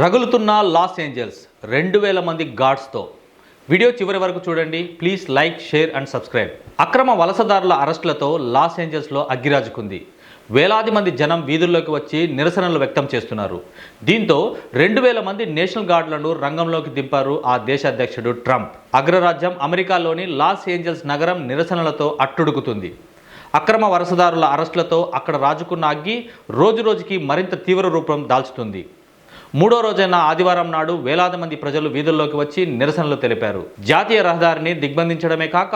రగులుతున్న Los Angeles రెండు వేల మంది గాడ్స్తో. వీడియో చివరి వరకు చూడండి. Please like share and subscribe. అక్రమ వలసదారుల అరెస్టులతో లాస్ ఏంజల్స్లో అగ్గిరాజుకుంది. వేలాది మంది జనం వీధుల్లోకి వచ్చి నిరసనలు వ్యక్తం చేస్తున్నారు. దీంతో రెండు వేల మంది నేషనల్ గార్డులను రంగంలోకి దింపారు ఆ దేశ అధ్యక్షుడు ట్రంప్. అగ్రరాజ్యం అమెరికాలోని లాస్ ఏంజల్స్ నగరం నిరసనలతో అట్టుడుకుతుంది. అక్రమ వలసదారుల అరెస్టులతో అక్కడ రాజుకున్న అగ్గి రోజురోజుకి మరింత తీవ్ర రూపం దాల్చుతుంది. మూడో రోజైన ఆదివారం నాడు వేలాది మంది ప్రజలు వీధుల్లోకి వచ్చి నిరసనలు తెలిపారు. జాతీయ రహదారిని దిగ్బంధించడమే కాక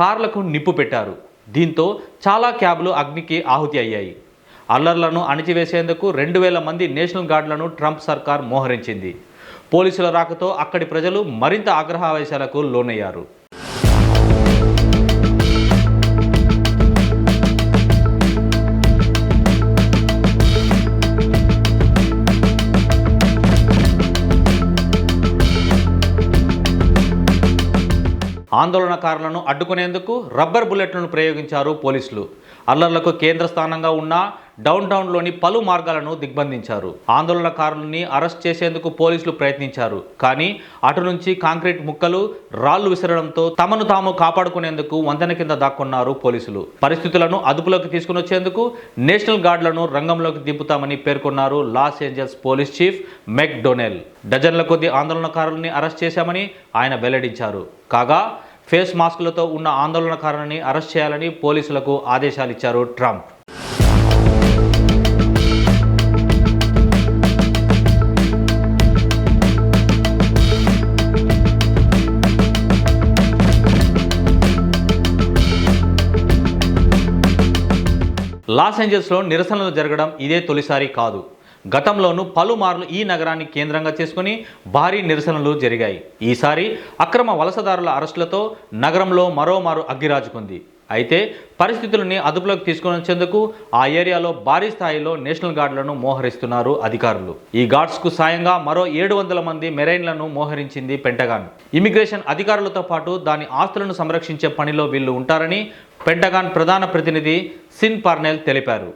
కార్లకు నిప్పు పెట్టారు. దీంతో చాలా క్యాబ్లు అగ్నికి ఆహుతి అయ్యాయి. అల్లర్లను అణిచివేసేందుకు రెండు వేల మంది నేషనల్ గార్డులను ట్రంప్ సర్కార్ మోహరించింది. పోలీసుల రాకతో అక్కడి ప్రజలు మరింత ఆగ్రహావేశాలకు లోనయ్యారు. ఆందోళనకారులను అడ్డుకునేందుకు రబ్బర్ బుల్లెట్లను ప్రయోగించారు పోలీసులు. అల్లర్లకు కేంద్ర స్థానంగా ఉన్న డౌన్ టౌన్లోని పలు మార్గాలను దిగ్బంధించారు. ఆందోళనకారులని అరెస్ట్ చేసేందుకు పోలీసులు ప్రయత్నించారు. కానీ అటు నుంచి కాంక్రీట్ ముక్కలు రాళ్ళు విసరడంతో తమను తాము కాపాడుకునేందుకు వంతెన కింద దాక్కున్నారు పోలీసులు. పరిస్థితులను అదుపులోకి తీసుకుని వచ్చేందుకు నేషనల్ గార్డులను రంగంలోకి దింపుతామని పేర్కొన్నారు Los Angeles police chief McDonnell డజన్ల కొద్ది ఆందోళనకారులని అరెస్ట్ చేశామని ఆయన వెల్లడించారు. కాగా ఫేస్ మాస్కులతో ఉన్న ఆందోళనకారులని అరెస్ట్ చేయాలని పోలీసులకు ఆదేశాలు ఇచ్చారు ట్రంప్. లాస్ ఏంజల్స్లో నిరసనలు జరగడం ఇదే తొలిసారి కాదు. గతంలోనూ పలుమార్లు ఈ నగరాన్ని కేంద్రంగా చేసుకుని భారీ నిరసనలు జరిగాయి. ఈసారి అక్రమ వలసదారుల అరెస్టులతో నగరంలో మరోమారు అగ్గిరాజుకుంది. అయితే పరిస్థితులని అదుపులోకి తీసుకుని వచ్చేందుకు ఆ ఏరియాలో భారీ స్థాయిలో నేషనల్ గార్డులను మోహరిస్తున్నారు అధికారులు. ఈ గార్డ్స్కు సాయంగా మరో ఏడు వందల మంది మెరైన్లను మోహరించింది పెంటగాన్. ఇమిగ్రేషన్ అధికారులతో పాటు దాని ఆస్తులను సంరక్షించే పనిలో వీళ్ళు ఉంటారని పెంటగాన్ ప్రధాన ప్రతినిధి సిన్ పార్నెల్ తెలిపారు.